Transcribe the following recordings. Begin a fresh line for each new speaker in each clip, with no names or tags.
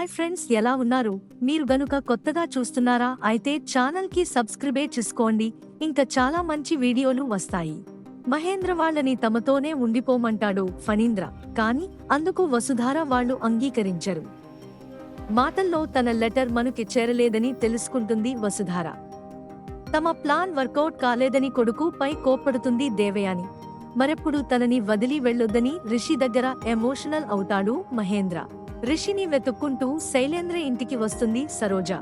Hi friends ఎలా ఉన్నారు? మీరు గనుక కొత్తగా చూస్తున్నారా అయితే ఛానల్కి సబ్స్క్రైబే చేసుకోండి. ఇంకా చాలా మంచి వీడియోలు వస్తాయి. మహేంద్ర వాళ్ళని తమతోనే ఉండిపోమంటాడు ఫణీంద్ర. కానీ అందుకు వసుధార వాళ్ళు అంగీకరించరు. మాటల్లో తన లెటర్ మనకి చేరలేదని తెలుసుకుంటుంది వసుధార. తమ ప్లాన్ వర్కౌట్ కాలేదని కొడుకు పై కోప్పడుతుంది దేవయాని. మరెప్పుడు తనని వదిలి వెళ్ళొద్దని రిషి దగ్గర ఎమోషనల్ అవుతాడు మహేంద్ర. రిషిని వెతుక్కుంటూ శైలేంద్ర ఇంటికి వస్తుంది సరోజ.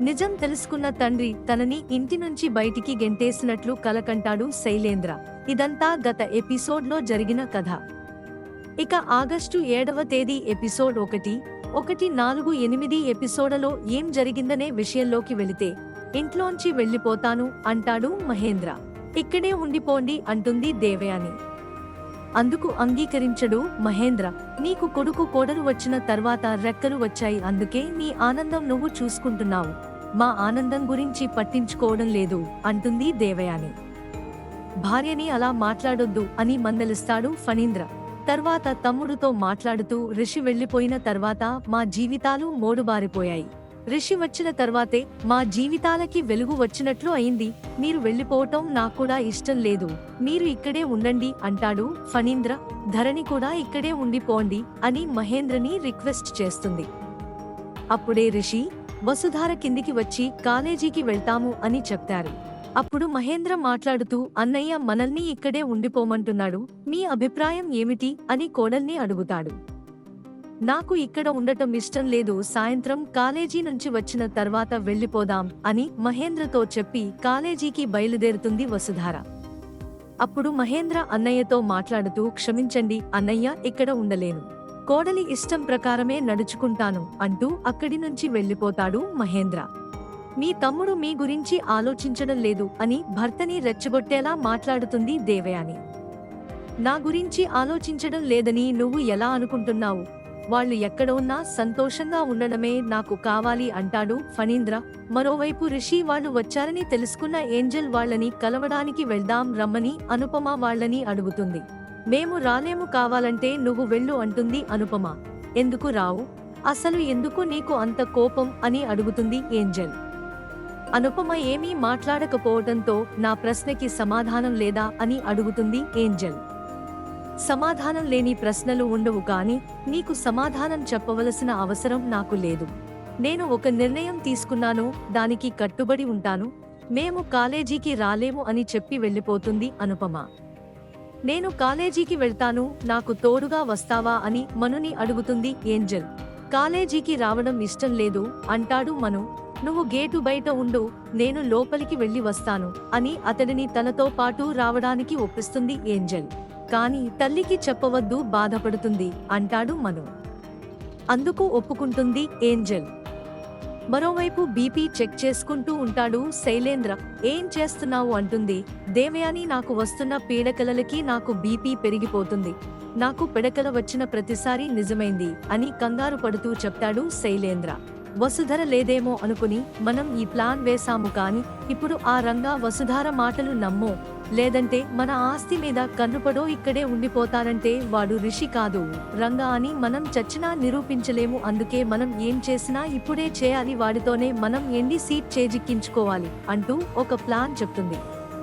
నిజం తెలుసుకున్న తండ్రి తనని ఇంటి నుంచి బయటికి గెంటేసినట్లు కలకంటాడు శైలేంద్ర. ఇదంతా గత ఎపిసోడ్లో జరిగిన కథ. ఇక ఆగస్టు ఏడవ తేదీ ఎపిసోడ్ ఒకటి ఒకటి నాలుగు ఎనిమిది ఎపిసోడలో ఏం జరిగిందనే విషయంలోకి వెళితే ఇంట్లోంచి వెళ్ళిపోతాను అంటాడు మహేంద్ర. ఇక్కడే ఉండిపోండి అంటుంది దేవయాని. అందుకు అంగీకరించడు మహేంద్ర. నీకు కొడుకు కోడలు వచ్చిన తర్వాత రెక్కలు వచ్చాయి అందుకే నీ ఆనందం నువ్వు చూసుకుంటున్నావు. మా ఆనందం గురించి పట్టించుకోవడం లేదు అంటుంది దేవయాని. భార్యని అలా మాట్లాడొద్దు అని మందలిస్తాడు ఫణీంద్ర. తర్వాత తమ్ముడుతో మాట్లాడుతూ రిషి వెళ్ళిపోయిన తర్వాత మా జీవితాలు మోడుబారిపోయాయి. రిషి వచ్చిన తర్వాతే మా జీవితాలకి వెలుగు వచ్చినట్లు అయింది. మీరు వెళ్ళిపోవటం కూడా ఇష్టం లేదు. మీరు ఇక్కడే ఉండండి అంటాడు. ఫణీంద్ర ధరణి కూడా ఇక్కడే ఉండిపోండి అని మహేంద్రని రిక్వెస్ట్ చేస్తుంది. అప్పుడే రిషి వసుధార కిందికి వచ్చి కాలేజీకి వెళ్తాము అని చెప్తారు. అప్పుడు మహేంద్ర మాట్లాడుతూ అన్నయ్య మనల్ని ఇక్కడే ఉండిపోమంటున్నాడు. మీ అభిప్రాయం ఏమిటి? అని కోడల్ని అడుగుతాడు. నాకు ఇక్కడ ఉండటం ఇష్టం లేదు సాయంత్రం కాలేజీ నుంచి వచ్చిన తర్వాత వెళ్ళిపోదాం అని మహేంద్రతో చెప్పి కాలేజీకి బయలుదేరుతుంది వసుధార. అప్పుడు మహేంద్ర అన్నయ్యతో మాట్లాడుతూ క్షమించండి అన్నయ్య ఇక్కడ ఉండలేను. కోడలి ఇష్టం ప్రకారమే నడుచుకుంటాను అంటూ అక్కడి నుంచి వెళ్ళిపోతాడు మహేంద్ర. మీ తమ్ముడు మీ గురించి ఆలోచించడం లేదు అని భర్తని రెచ్చగొట్టేలా మాట్లాడుతుంది దేవయాని. నా గురించి ఆలోచించడం లేదని నువ్వు ఎలా అనుకుంటున్నావు? వాళ్ళు ఎక్కడ ఉన్నా సంతోషంగా ఉండడమే నాకు కావాలి అంటాడు ఫణీంద్ర. మరోవైపు రిషి వాళ్ళు వచ్చారని తెలుసుకున్న ఏంజల్ వాళ్ళని కలవడానికి వెళ్దాం రమ్మని అనుపమ వాళ్ళని అడుగుతుంది. మేము రాలేము కావాలంటే నువ్వు వెళ్ళు అంటుంది అనుపమ. ఎందుకు రావు? అసలు ఎందుకు నీకు అంత కోపం? అని అడుగుతుంది ఏంజల్. అనుపమ ఏమీ మాట్లాడకపోవడంతో నా ప్రశ్నకి సమాధానం లేదా? అని అడుగుతుంది ఏంజల్. సమాధానం లేని ప్రశ్నలు ఉండవు కానీ నీకు సమాధానం చెప్పవలసిన అవసరం నాకు లేదు. నేను ఒక నిర్ణయం తీసుకున్నాను దానికి కట్టుబడి ఉంటాను మేము కాలేజీకి రాలేము అని చెప్పి వెళ్ళిపోతుంది అనుపమ. నేను కాలేజీకి వెళ్తాను నాకు తోడుగా వస్తావా అని మనుని అడుగుతుంది ఏంజల్. కాలేజీకి రావడం ఇష్టం లేదు అంటాడు మను. నువ్వు గేటు బయట ఉండు నేను లోపలికి వెళ్ళి వస్తాను అని అతడిని తనతో పాటు రావడానికి ఒప్పిస్తుంది ఏంజల్. కాని తల్లికి చెప్పవద్దు బాధపడుతుంది అంటాడు మను. అందుకు ఒప్పుకుంటుంది ఏంజల్. మరోవైపు బీపీ చెక్ చేసుకుంటూ ఉంటాడు శైలేంద్ర. ఏం చేస్తున్నావు అంటుంది. దేవయాని నాకు వస్తున్న పీడకలలకి నాకు బీపీ పెరిగిపోతుంది. నాకు పిడకల వచ్చిన ప్రతిసారి నిజమైంది అని కంగారు పడుతూ చెప్తాడు శైలేంద్ర. వసుధర లేదేమో అనుకుని మనం ఈ ప్లాన్ వేశాము కాని ఇప్పుడు ఆ రంగా వసుధార మాటలు నమ్మో. లేదంటే మన ఆస్తి మీద కన్నుపడో ఇక్కడే ఉండిపోతారంటే వాడు రిషి కాదు. రంగా అని మనం చచ్చినా నిరూపించలేము. అందుకే మనం ఏం చేసినా ఇప్పుడే చేయాలి. వాడితోనే మనం ఎండి సీట్ చేజిక్కించుకోవాలి అంటూ ఒక ప్లాన్ చెప్తుంది.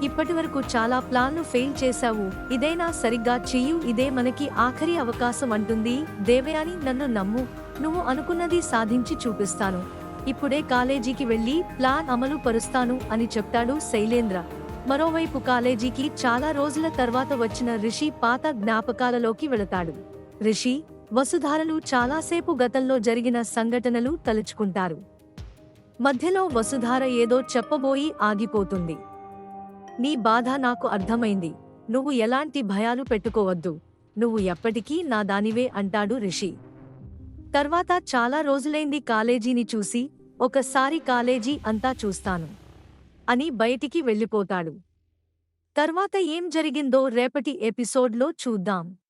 ఇప్పటి వరకు చాలా ప్లాన్లు ఫెయిల్ చేశావు. ఇదైనా సరిగ్గా చెయ్యు. ఇదే మనకి ఆఖరి అవకాశం అంటుంది. దేవయాని నన్ను నమ్ము. నువ్వు అనుకున్నది సాధించి చూపిస్తాను. ఇప్పుడే కాలేజీకి వెళ్ళి ప్లాన్ అమలు పరుస్తాను అని చెప్తాడు శైలేంద్ర. మరోవైపు కాలేజీకి చాలా రోజుల తర్వాత వచ్చిన రిషి పాత జ్ఞాపకాలలోకి వెళతాడు. రిషి వసుధారలు చాలాసేపు గతంలో జరిగిన సంఘటనలు తలుచుకుంటారు. మధ్యలో వసుధార ఏదో చెప్పబోయి ఆగిపోతుంది. నీ బాధ నాకు అర్థమైంది. నువ్వు ఎలాంటి భయాలు పెట్టుకోవద్దు. నువ్వు ఎప్పటికీ నా దానివే అంటాడు రిషి. తర్వాత చాలా రోజులైంది కాలేజీని చూసి ఒకసారి కాలేజీ అంతా చూస్తాను. అని బయటికి వెళ్ళిపోతాడు. తర్వాత ఏం జరిగిందో రేపటి ఎపిసోడ్లో చూద్దాం.